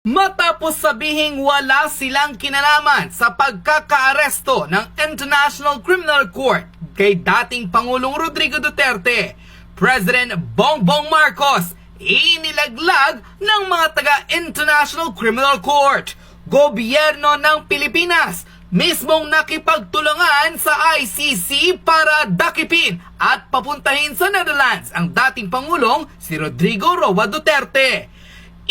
Matapos sabihing wala silang kinalaman sa pagkakaaresto ng International Criminal Court kay dating Pangulong Rodrigo Duterte, President Bongbong Marcos inilaglag ng mga taga-International Criminal Court, gobyerno ng Pilipinas, mismong nakipagtulungan sa ICC para dakipin at papuntahin sa Netherlands ang dating Pangulong si Rodrigo Roa Duterte.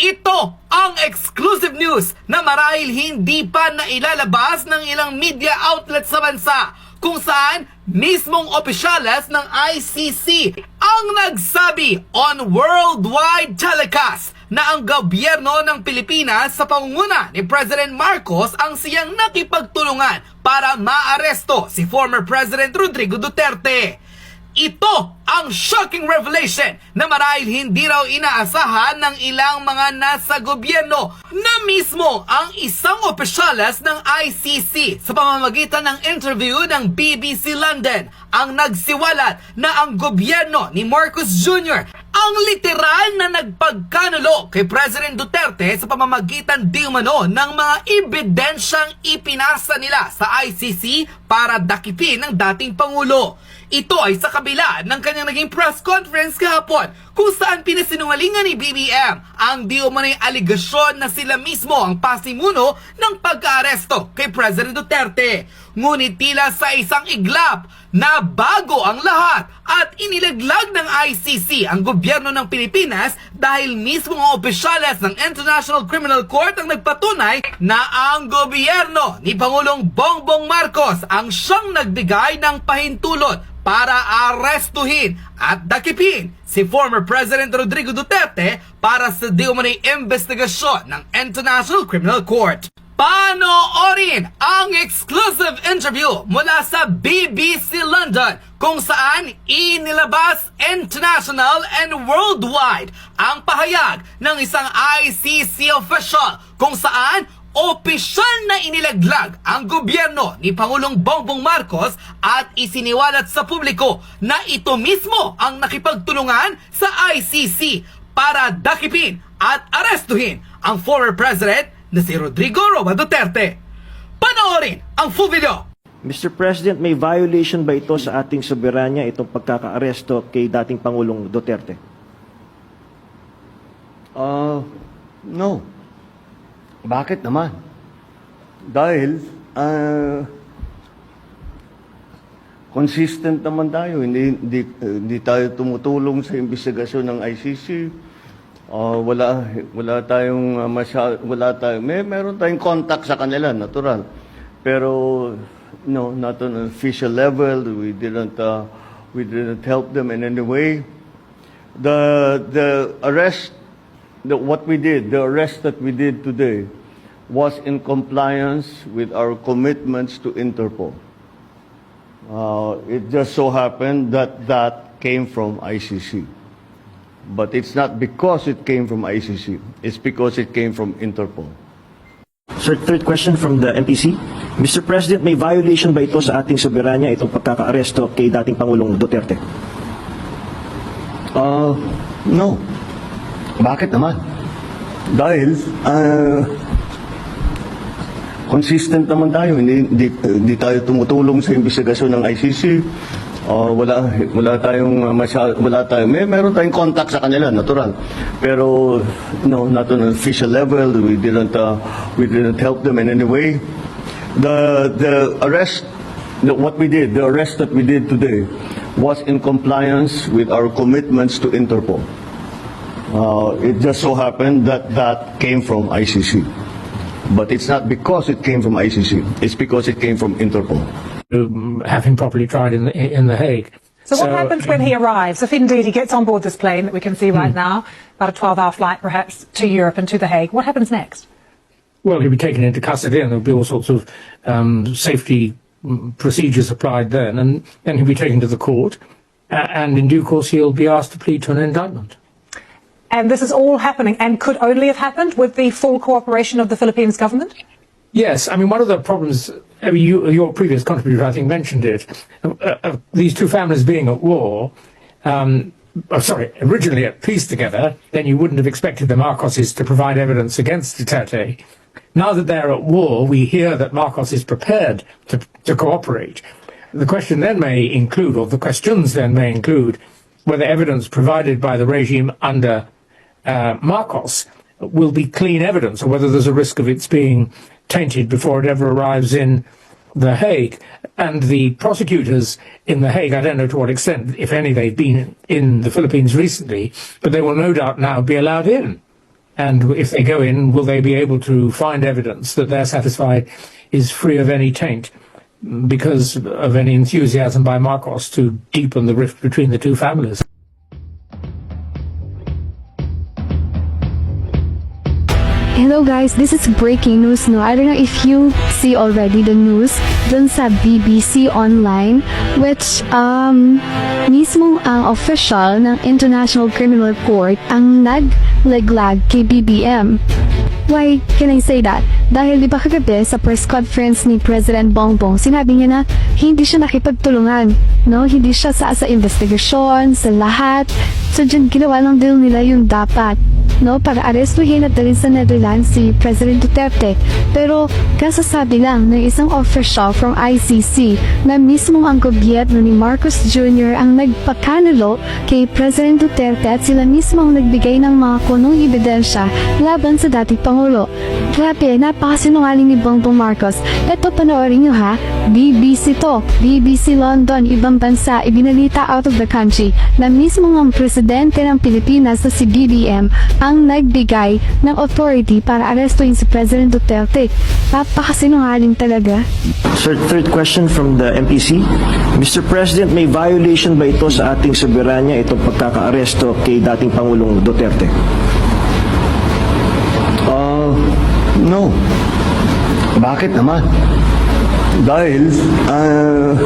Ito ang exclusive news na marahil hindi pa nailalabas ng ilang media outlet sa bansa kung saan mismong opisyales ng ICC ang nagsabi on worldwide telecast na ang gobyerno ng Pilipinas sa pangunguna ni President Marcos ang siyang nakipagtulungan para maaresto si former President Rodrigo Duterte. Ito ang shocking revelation na marahil hindi raw inaasahan ng ilang mga nasa gobyerno na mismo ang isang opisyales ng ICC sa pamamagitan ng interview ng BBC London ang nagsiwalat na ang gobyerno ni Marcos Jr. ang literal na nagpagkanulo kay President Duterte sa pamamagitan di umano ng mga ebidensyang ipinasa nila sa ICC para dakipin ng dating Pangulo. Ito ay sa kabila ng kanyang naging press conference kahapon kung saan pinasinungalingan ni BBM ang di umano'y aligasyon na sila mismo ang pasimuno ng pagkaaresto kay President Duterte. Ngunit tila sa isang iglap na bago ang lahat at inilaglag ng ICC ang gobyerno ng Pilipinas dahil mismo ang opisyales ng International Criminal Court ang nagpatunay na ang gobyerno ni Pangulong Bongbong Marcos ang siyang nagbigay ng pahintulot para arestuhin at dakipin si former President Rodrigo Duterte para sa di umano'y investigasyon ng International Criminal Court. Panoorin ang exclusive interview mula sa BBC London kung saan inilabas international and worldwide ang pahayag ng isang ICC official kung saan opisyal na inilaglag ang gobyerno ni Pangulong Bongbong Marcos at isiniwalat sa publiko na ito mismo ang nakipagtulungan sa ICC para dakipin at arestuhin ang former president na si Rodrigo Roa Duterte. Panoorin ang full video! Mr. President, may violation ba ito sa ating soberanya itong pagkakaaresto kay dating Pangulong Duterte? Uh, no. Bakit naman? Dahil, uh, consistent naman tayo. Hindi, hindi, hindi tayo tumutulong sa investigasyon ng ICC. Uh, wala wala tayong uh, masya, wala tayong may meron tayong contact sa kanila natural pero no not on an official level we didn't uh, we didn't help them in any way the the arrest the, what we did, the arrest that we did today, was in compliance with our commitments to Interpol. Uh, it just so happened that that came from ICC. But it's not because it came from ICC, it's because it came from Interpol. Sir, third question from the MPC. Mr. President, may violation ba ito sa ating soberanya itong pagkakaaresto kay dating Pangulong Duterte? Uh, no. Bakit naman? Dahil, uh, consistent naman tayo. Hindi, hindi, tayo tumutulong sa investigasyon ng ICC. Uh, wala wala tayong uh, masya, wala tayong may meron tayong contact sa kanila natural pero no not on an official level we didn't we didn't help them in any way the the arrest the, what we did the arrest that we did today was in compliance with our commitments to Interpol uh, it just so happened that that came from ICC. But it's not because it came from ICC, it's because it came from Interpol. um, have him properly tried in the, in the Hague. So, what happens when he arrives? If indeed he gets on board this plane that we can see right now, about a 12-hour flight perhaps to Europe and to The Hague, what happens next? Well, he'll be taken into custody, and there'll be all sorts of um, safety mm, procedures applied then, and then he'll be taken to the court, uh, and in due course he'll be asked to plead to an indictment. And this is all happening and could only have happened with the full cooperation of the Philippines government? Yes, I mean one of the problems. I mean, you, your previous contributor, I think, mentioned it. Uh, uh, these two families being at war, um, oh, sorry, originally at peace together, then you wouldn't have expected the Marcoses to provide evidence against Duterte. Now that they're at war, we hear that Marcos is prepared to, to cooperate. The question then may include, or the questions then may include, whether evidence provided by the regime under uh, Marcos will be clean evidence, or whether there's a risk of its being tainted before it ever arrives in The Hague. And the prosecutors in The Hague, I don't know to what extent, if any, they've been in the Philippines recently, but they will no doubt now be allowed in. And if they go in, will they be able to find evidence that they're satisfied is free of any taint because of any enthusiasm by Marcos to deepen the rift between the two families? Hello guys, this is breaking news no. I don't know if you see already the news dun sa BBC Online which um mismo ang official ng International Criminal Court ang nagleglag kay BBM. Why can I say that? Dahil di ba kagabi sa press conference ni President Bongbong, sinabi niya na hindi siya nakipagtulungan. No? Hindi siya sa, sa investigasyon, sa lahat. So dyan ginawa lang din nila yung dapat no, para arestuhin at dalhin sa Netherlands si President Duterte. Pero kasasabi lang ng isang official from ICC na mismo ang gobyerno ni Marcos Jr. ang nagpakanalo kay President Duterte at sila mismo ang nagbigay ng mga kunong ebidensya laban sa dating Pangulo. Grabe, napakasinungaling ni Bongbong Marcos. Ito panoorin nyo ha, BBC to, BBC London, ibang bansa, ibinalita out of the country na mismo ang presidente ng Pilipinas na si BBM ang nagbigay ng authority para arestuin si President Duterte. Napakasinungaling talaga. Sir, third question from the MPC. Mr. President, may violation ba ito sa ating soberanya itong pagkakaaresto kay dating Pangulong Duterte? Ah, no. Bakit naman? Dahil, ah,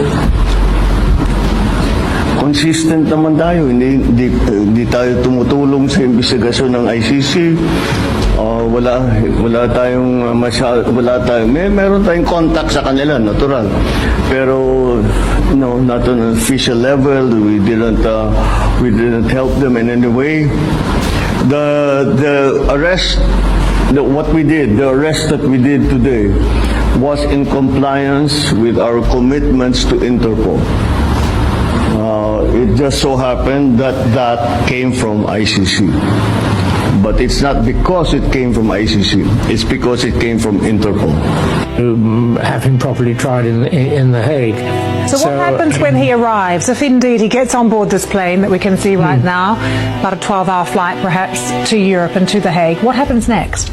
consistent naman tayo. Hindi, hindi, hindi tayo tumutulong sa investigasyon ng ICC. Ah, wala wala tayong uh, masya, wala tayong may meron tayong contact sa kanila natural pero no not on an official level we didn't uh, we didn't help them in any way the the arrest the, what we did, the arrest that we did today, was in compliance with our commitments to Interpol. Uh, it just so happened that that came from ICC. But it's not because it came from ICC, it's because it came from Interpol. um, have him properly tried in, in, in The Hague. So, what happens when he arrives, if indeed he gets on board this plane that we can see right now, about a 12-hour flight perhaps to Europe and to The Hague, what happens next?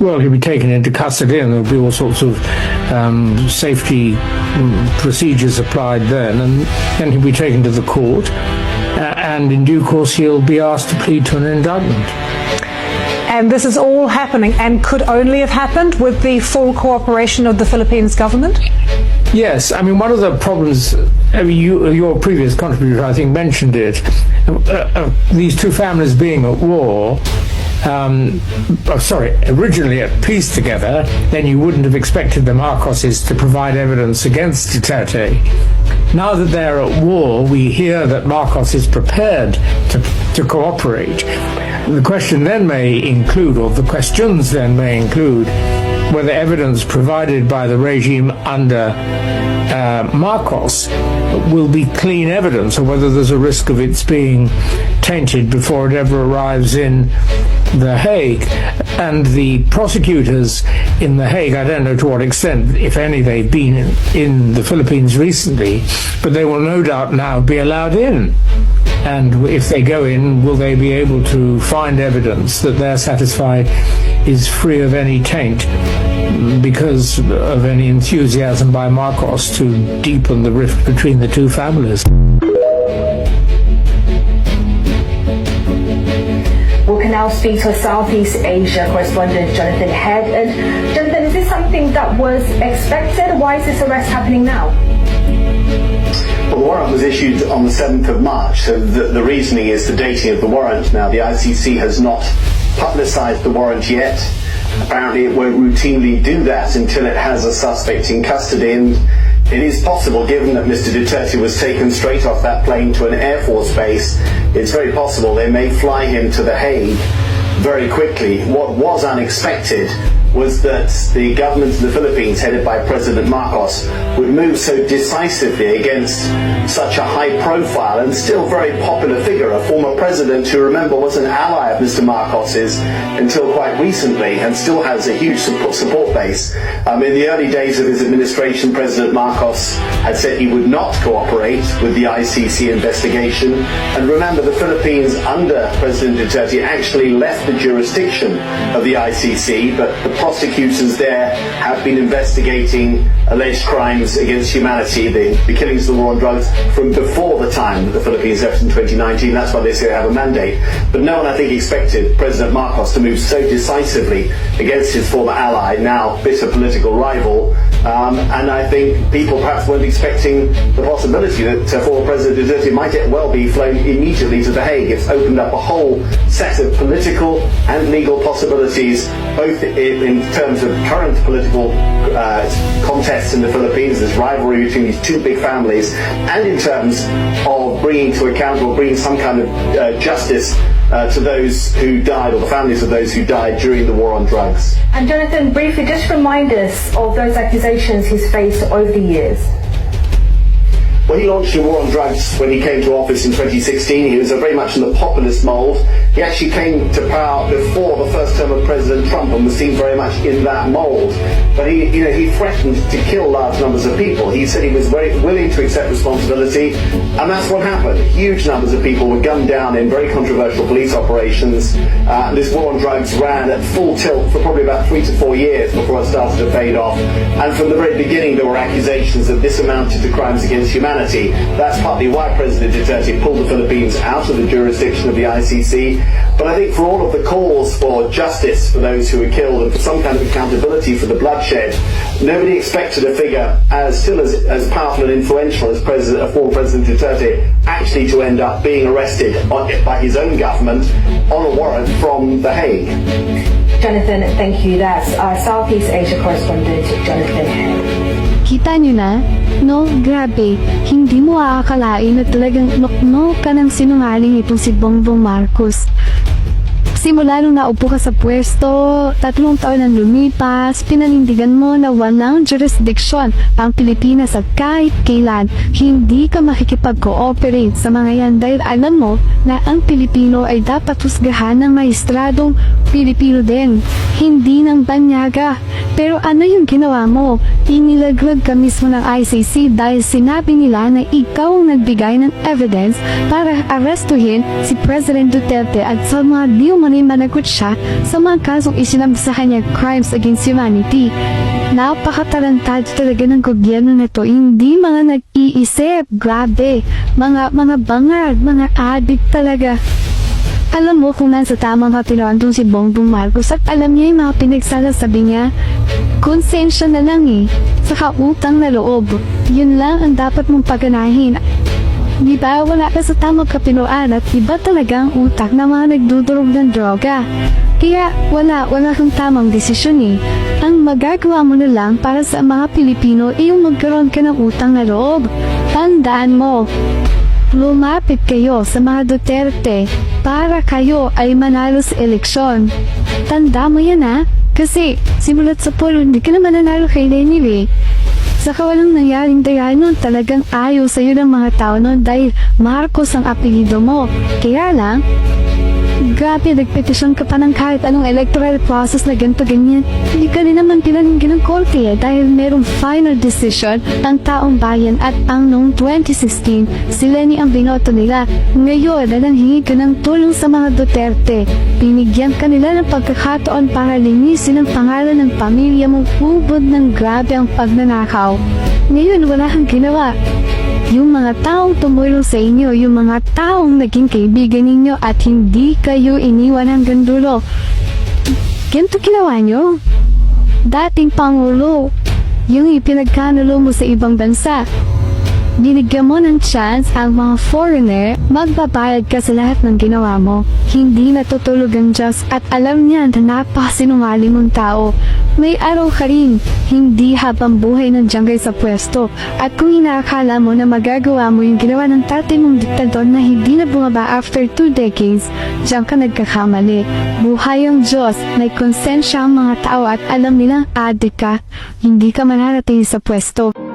Well, he'll be taken into custody, and there'll be all sorts of um, safety mm, procedures applied then, and then he'll be taken to the court, uh, and in due course he'll be asked to plead to an indictment. And this is all happening and could only have happened with the full cooperation of the Philippines government? Yes, I mean one of the problems. I mean, you, your previous contributor, I think, mentioned it. Uh, uh, these two families being at war. Um, oh, sorry, originally at peace together, then you wouldn't have expected the Marcoses to provide evidence against Duterte. Now that they're at war, we hear that Marcos is prepared to, to cooperate. The question then may include, or the questions then may include, whether evidence provided by the regime under uh, Marcos will be clean evidence, or whether there's a risk of its being tainted before it ever arrives in The Hague. And the prosecutors in The Hague, I don't know to what extent, if any, they've been in, in the Philippines recently, but they will no doubt now be allowed in. And if they go in, will they be able to find evidence that they're satisfied is free of any taint because of any enthusiasm by Marcos to deepen the rift between the two families? We can now speak to Southeast Asia correspondent Jonathan Head. And Jonathan, is this something that was expected? Why is this arrest happening now? Well, the warrant was issued on the 7th of March, so the, the reasoning is the dating of the warrant. Now, the ICC has not publicised the warrant yet. Apparently, it won't routinely do that until it has a suspect in custody, and it is possible, given that Mr. Duterte was taken straight off that plane to an Air Force base, it's very possible they may fly him to The Hague very quickly. What was unexpected was that the government of the Philippines, headed by President Marcos, would move so decisively against such a high profile and still very popular figure, a former president who, remember, was an ally of Mr. Marcos's until quite recently and still has a huge support, support base. Um, in the early days of his administration, President Marcos had said he would not cooperate with the ICC investigation. And remember, the Philippines, under President Duterte, actually left the jurisdiction of the ICC, but the prosecutors there have been investigating alleged crimes against humanity, the, the killings of the war on drugs, from before the time that the Philippines left in 2019. That's why they say they have a mandate. But no one, I think, expected President Marcos to move so decisively against his former ally, now bitter political rival. Um, and I think people perhaps weren't expecting the possibility that uh, former President Duterte might well be flown immediately to The Hague. It's opened up a whole set of political and legal possibilities, both in, in terms of current political uh, contests in the Philippines, this rivalry between these two big families, and in terms of bringing to account or bringing some kind of uh, justice uh, to those who died, or the families of those who died during the war on drugs. And Jonathan, briefly, just remind us of those accusations he's faced over the years. When he launched the war on drugs when he came to office in 2016, he was very much in the populist mould. He actually came to power before the first term of President Trump and was seen very much in that mould. But he, you know, he threatened to kill large numbers of people. He said he was very willing to accept responsibility, and that's what happened. Huge numbers of people were gunned down in very controversial police operations. Uh, this war on drugs ran at full tilt for probably about three to four years before it started to fade off. And from the very beginning, there were accusations that this amounted to crimes against humanity. That's partly why President Duterte pulled the Philippines out of the jurisdiction of the ICC. But I think for all of the calls for justice for those who were killed and for some kind of accountability for the bloodshed, nobody expected a figure as still as, as powerful and influential as President, former President Duterte actually to end up being arrested by his own government on a warrant from The Hague. Jonathan, thank you. That's our Southeast Asia correspondent, Jonathan Hay. Kita nyo na? No, grabe. Hindi mo aakalain na talagang nokno ka ng sinungaling itong si Bongbong Marcos. Simula nung naupo ka sa pwesto, tatlong taon ang lumipas, pinanindigan mo na walang jurisdiction ang Pilipinas at kahit kailan hindi ka makikipag-cooperate sa mga yan dahil alam mo na ang Pilipino ay dapat husgahan ng maestradong Pilipino din, hindi ng banyaga. Pero ano yung ginawa mo? Inilaglag ka mismo ng ICC dahil sinabi nila na ikaw ang nagbigay ng evidence para arestuhin si President Duterte at sa mga di umano'y managot siya sa mga kasong isinampa sa kanya crimes against humanity. Napakatalantado talaga ng gobyerno na to. Hindi mga nag-iisip. Grabe. Mga, mga bangag, mga addict talaga. Alam mo kung nasa tamang katinoan dun si Bongbong Marcos at alam niya yung mga pinagsasabi niya. Konsensya na lang eh. Saka utang na loob. Yun lang ang dapat mong paganahin. Di ba wala ka sa tamang kapinoan at iba talaga utak ng mga nagdudurog ng droga. Kaya wala, wala kang tamang desisyon eh. Ang magagawa mo na lang para sa mga Pilipino ay yung magkaroon ka ng utang na loob. Tandaan mo, Lumapit kayo sa mga Duterte para kayo ay manalo sa eleksyon. Tanda mo yan ha? Kasi simulat sa polo, hindi ka naman nanalo kay Lenny eh. Saka walang nangyaring daya nun talagang ayaw sa'yo ng mga tao nun dahil Marcos ang apelido mo. Kaya lang, Grabe, nagpetisyon ka pa ng kahit anong electoral process na ganito ganyan. Hindi ka rin naman pinaningin ng korte eh, dahil merong final decision ng taong bayan at ang noong 2016, sila ni ang binoto nila. Ngayon, nananghingi ka ng tulong sa mga Duterte. Binigyan ka nila ng pagkakataon para linisin ang pangalan ng pamilya mong ubod ng grabe ang pagnanakaw. Ngayon, wala kang ginawa. Yung mga taong tumulong sa inyo, yung mga taong naging kaibigan ninyo at hindi kayo iniwan hanggang dulo. Ganito ginawa nyo? Dating Pangulo, yung ipinagkanulo mo sa ibang bansa. Binigyan mo ng chance ang mga foreigner, magbabayad ka sa lahat ng ginawa mo. Hindi natutulog ang Diyos at alam niya na napakasinungaling mong tao. May araw ka rin, hindi habang buhay ng Diyan sa pwesto. At kung inaakala mo na magagawa mo yung ginawa ng tatay mong diktador na hindi na bumaba after two decades, diyan ka nagkakamali. Buhay ang Diyos, may konsensya ang mga tao at alam nilang adik ka, hindi ka manarating sa pwesto.